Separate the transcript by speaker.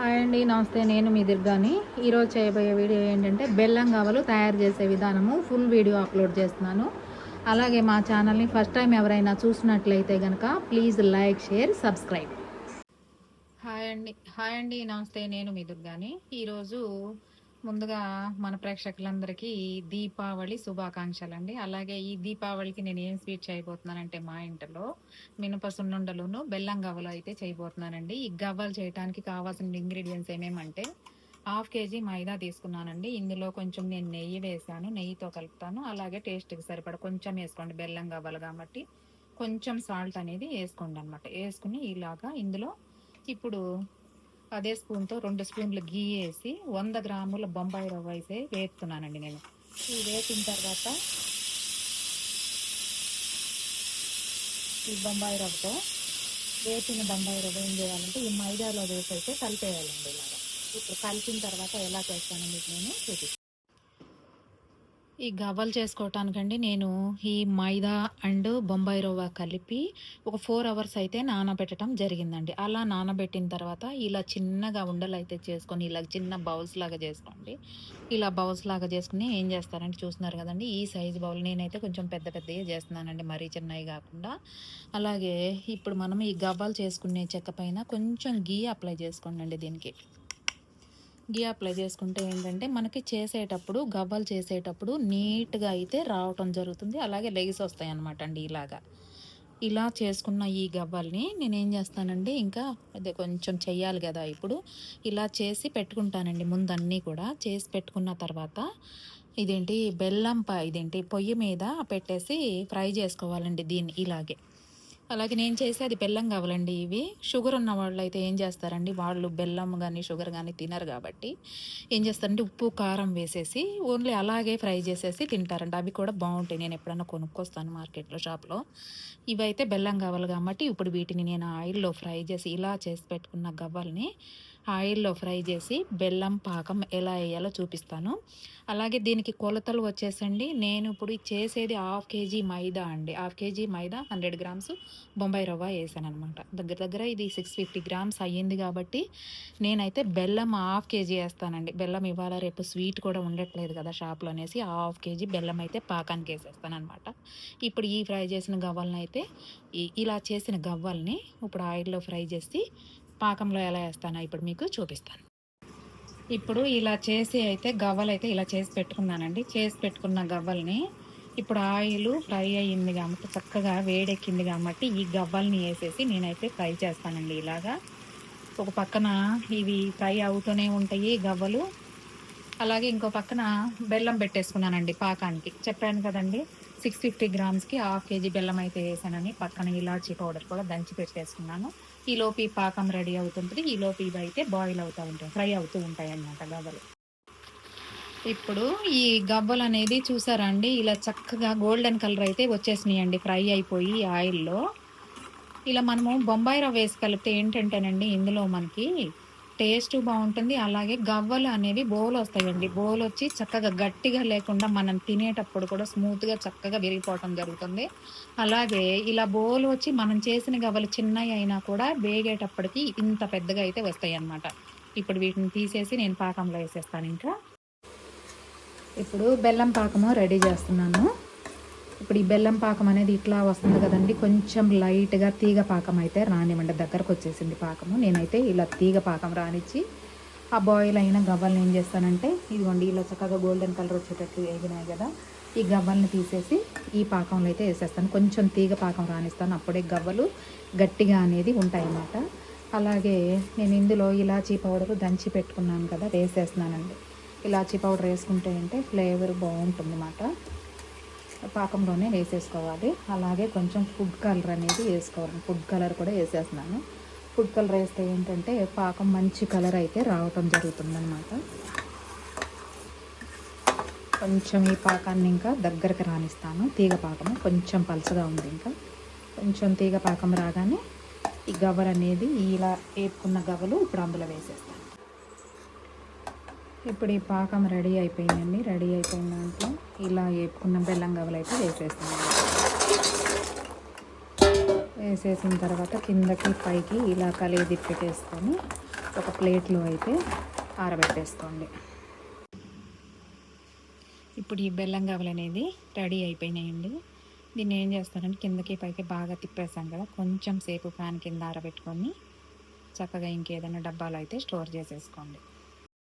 Speaker 1: Hi అండి నమస్తే నేను మీ దుర్గాని. ఈరోజు చేయబోయే వీడియో ఏంటంటే బెల్లం కావలు తయారు చేసే విధానము. ఫుల్ వీడియో అప్లోడ్ చేస్తున్నాను. అలాగే మా ఛానల్ని ఫస్ట్ టైం ఎవరైనా చూసినట్లయితే కనుక please like share subscribe. Hi అండి హాయ్ అండి నమస్తే నేను మీ దుర్గాని. ఈరోజు ముందుగా మన ప్రేక్షకులందరికీ దీపావళి శుభాకాంక్షలు అండి అలాగే ఈ దీపావళికి నేను ఏం స్వీట్ చేయబోతున్నానంటే మా ఇంట్లో మినప సున్నుండలును బెల్లం గవ్వలు అయితే చేయబోతున్నానండి. ఈ గవ్వలు చేయడానికి కావాల్సిన ఇంగ్రీడియంట్స్ ఏమేమంటే హాఫ్ కేజీ మైదా తీసుకున్నానండి. ఇందులో కొంచెం నేను నెయ్యి వేసాను నెయ్యితో కలుపుతాను. అలాగే టేస్ట్కి సరిపడ కొంచెం వేసుకోండి బెల్లం గవ్వలు కాబట్టి. కొంచెం సాల్ట్ అనేది వేసుకోండి అనమాట వేసుకుని ఇలాగా ఇందులో ఇప్పుడు అదే స్పూన్తో రెండు స్పూన్లు గీ వేసి వంద గ్రాముల బొంబాయి రవ్వ అయితే వేస్తున్నానండి నేను. ఈ వేసిన తర్వాత ఈ బొంబాయి రవ్వతో వేసిన బొంబాయి రవ్వ ఏం చేయాలంటే ఈ మైదాలో వేసి అయితే కలిపేయాలండి ఇలాగా. ఇప్పుడు కలిపిన తర్వాత ఎలా చేస్తానో మీకు నేను చూపిస్తాను. ఈ గవ్వలు చేసుకోవటానికండి నేను ఈ మైదా అండ్ బొంబాయి రవ్వ కలిపి ఒక ఫోర్ అవర్స్ అయితే నానబెట్టడం జరిగిందండి. అలా నానబెట్టిన తర్వాత ఇలా చిన్నగా ఉండలు అయితే చేసుకొని ఇలా చిన్న బౌల్స్ లాగా చేసుకోండి. ఇలా బౌల్స్ లాగా చేసుకుని ఏం చేస్తారంటే చూస్తున్నారు కదండి ఈ సైజు బౌల్ నేనైతే కొంచెం పెద్ద పెద్దగా చేస్తున్నానండి మరీ చిన్నవి కాకుండా. అలాగే ఇప్పుడు మనం ఈ గవ్వలు చేసుకునే చెక్క పైన కొంచెం గీ అప్లై చేసుకోండి అండి దీనికి. గీ అప్లై చేసుకుంటే ఏంటంటే మనకి చేసేటప్పుడు గవ్వలు చేసేటప్పుడు నీట్గా అయితే రావటం జరుగుతుంది. అలాగే లెగ్స్ వస్తాయి అనమాట అండి ఇలాగా. ఇలా చేసుకున్న ఈ గవ్వల్ని నేను ఏం చేస్తానండి ఇంకా అదే కొంచెం చెయ్యాలి కదా ఇప్పుడు. ఇలా చేసి పెట్టుకుంటానండి ముందన్నీ కూడా. చేసి పెట్టుకున్న తర్వాత ఇదేంటి బెల్లం ఇదేంటి పొయ్యి మీద పెట్టేసి ఫ్రై చేసుకోవాలండి దీన్ని ఇలాగే. అలాగే నేను చేసేది బెల్లం కావాలండి ఇవి. షుగర్ ఉన్న వాళ్ళు అయితే ఏం చేస్తారండి? వాళ్ళు బెల్లం కానీ షుగర్ కానీ తినరు కాబట్టి ఏం చేస్తారంటే ఉప్పు కారం వేసేసి ఓన్లీ అలాగే ఫ్రై చేసేసి తింటారండి. అవి కూడా బాగుంటాయి. నేను ఎప్పుడన్నా కొనుక్కొస్తాను మార్కెట్లో షాప్లో. ఇవైతే బెల్లం కావాలి కాబట్టి ఇప్పుడు వీటిని నేను ఆయిల్లో ఫ్రై చేసి ఇలా చేసి పెట్టుకున్న గవ్వల్ని ఆయిల్లో ఫ్రై చేసి బెల్లం పాకం ఎలా వేయాలో చూపిస్తాను. అలాగే దీనికి కొలతలు వచ్చేసండి. నేను ఇప్పుడు చేసేది హాఫ్ కేజీ మైదా అండి. Half KG maida hundred grams Bombay రవ్వ వేసాను అనమాట దగ్గర దగ్గర ఇది సిక్స్ ఫిఫ్టీ గ్రామ్స్ అయ్యింది కాబట్టి నేనైతే బెల్లం హాఫ్ కేజీ వేస్తానండి. బెల్లం ఇవాళ రేపు స్వీట్ కూడా ఉండట్లేదు కదా షాప్లో అనేసి హాఫ్ కేజీ బెల్లం అయితే పాకానికి వేసేస్తాను అనమాట ఇప్పుడు ఈ ఫ్రై చేసిన గవ్వలను అయితే ఇలా చేసిన గవ్వల్ని ఇప్పుడు ఆయిల్లో ఫ్రై చేసి పాకంలో ఎలా వేస్తానో ఇప్పుడు మీకు చూపిస్తాను. ఇప్పుడు ఇలా చేసి అయితే గవ్వలు అయితే ఇలా చేసి పెట్టుకున్నానండి. చేసి పెట్టుకున్న గవ్వల్ని ఇప్పుడు ఆయిల్ ఫ్రై అయ్యింది కాబట్టి చక్కగా వేడెక్కింది కాబట్టి ఈ గవ్వల్ని వేసేసి నేనైతే ఫ్రై చేస్తానండి ఇలాగా. ఒక పక్కన ఇవి ఫ్రై అవుతూనే ఉంటాయి గవ్వలు. అలాగే ఇంకో పక్కన బెల్లం పెట్టేసుకున్నానండి పాకానికి. చెప్పాను కదండి. సిక్స్ ఫిఫ్టీ గ్రామ్స్కి హాఫ్ కేజీ బెల్లం అయితే వేసానని పక్కన ఇలాచీ పౌడర్ కూడా దంచి పెట్టేసుకున్నాను. ఈ ఈ పాకం రెడీ అవుతుంటుంది ఈ ఇవి అయితే బాయిల్ అవుతూ ఉంటాయి ఫ్రై అవుతూ ఉంటాయి అన్నమాట గవ్వలు. ఇప్పుడు ఈ గవ్వలు అనేది చూసారండి ఇలా చక్కగా గోల్డెన్ కలర్ అయితే వచ్చేసినాయి అండి ఫ్రై అయిపోయి ఆయిల్లో. ఇలా మనము బొంబాయి రవ్వ వేసి కలిపితే ఏంటంటేనండి ఇందులో మనకి టేస్ట్ బాగుంటుంది. అలాగే గవ్వలు అనేవి బోలు వస్తాయండి. బోలు వచ్చి చక్కగా గట్టిగా లేకుండా మనం తినేటప్పుడు కూడా స్మూత్గా చక్కగా విరిగిపోవటం జరుగుతుంది. అలాగే ఇలా బోలు వచ్చి మనం చేసిన గవ్వలు చిన్నవి అయినా కూడా వేగేటప్పటికి ఇంత పెద్దగా అయితే వస్తాయి అన్నమాట ఇప్పుడు వీటిని తీసేసి నేను పాకంలో వేసేస్తాను ఇంకా. ఇప్పుడు బెల్లం పాకము రెడీ చేస్తున్నాను. ఇప్పుడు ఈ బెల్లం పాకం అనేది ఇట్లా వస్తుంది కదండి. కొంచెం లైట్గా తీగ పాకం అయితే రానివ్వండి. దగ్గరకు వచ్చేసింది పాకము. నేనైతే ఇలా తీగ పాకం రానిచ్చి ఆ బాయిల్ అయిన గవ్వల్ని ఏం చేస్తానంటే ఇదిగోండి ఇలా చక్కగా గోల్డెన్ కలర్ వచ్చేటట్టు వేగినాయి కదా ఈ గవ్వల్ని తీసేసి ఈ పాకంలో అయితే వేసేస్తాను. కొంచెం తీగ పాకం రానిస్తాను. అప్పుడే గవ్వలు గట్టిగా అనేది ఉంటాయన్నమాట. అలాగే నేను ఇందులో ఇలాచీ పౌడర్ దంచి పెట్టుకున్నాను కదా వేసేస్తున్నానండి. ఇలాచీ పౌడర్ వేసుకుంటే అంటే ఫ్లేవర్ బాగుంటుంది అన్నమాట పాకంలోనే వేసేసుకోవాలి. అలాగే కొంచెం ఫుడ్ కలర్ అనేది వేసుకోవాలి. ఫుడ్ కలర్ కూడా వేసేస్తున్నాను. ఫుడ్ కలర్ వేస్తే ఏంటంటే పాకం మంచి కలర్ అయితే రావటం జరుగుతుందన్నమాట. కొంచెం ఈ పాకాన్ని ఇంకా దగ్గరకు రానిస్తాను. తీగ పాకము కొంచెం పలసగా ఉంది ఇంకా. కొంచెం తీగ పాకం రాగానే ఈ గవ్వలు అనేది ఇలా వేపుకున్న గవ్వలు ఇప్పుడు అందులో వేసేస్తాను. ఇప్పుడు ఈ పాకం రెడీ అయిపోయిందండి. రెడీ అయిపోయిన దాంట్లో ఇలా వేపుకున్న బెల్లం గవలు అయితే వేసేస్తున్నాను. వేసేసిన తర్వాత కిందకి పైకి ఇలా కలిగి పెట్టేసుకొని ఒక ప్లేట్లో అయితే ఆరబెట్టేసుకోండి. ఇప్పుడు ఈ బెల్లం గవలు అనేది రెడీ అయిపోయినాయండి. దీన్ని ఏం చేస్తానంటే కిందకి పైకి బాగా తిప్పేసాం కదా కొంచెం సేపు ఫ్యాన్ కింద ఆరబెట్టుకొని చక్కగా ఇంకేదైనా డబ్బాలో అయితే స్టోర్ చేసేసుకోండి.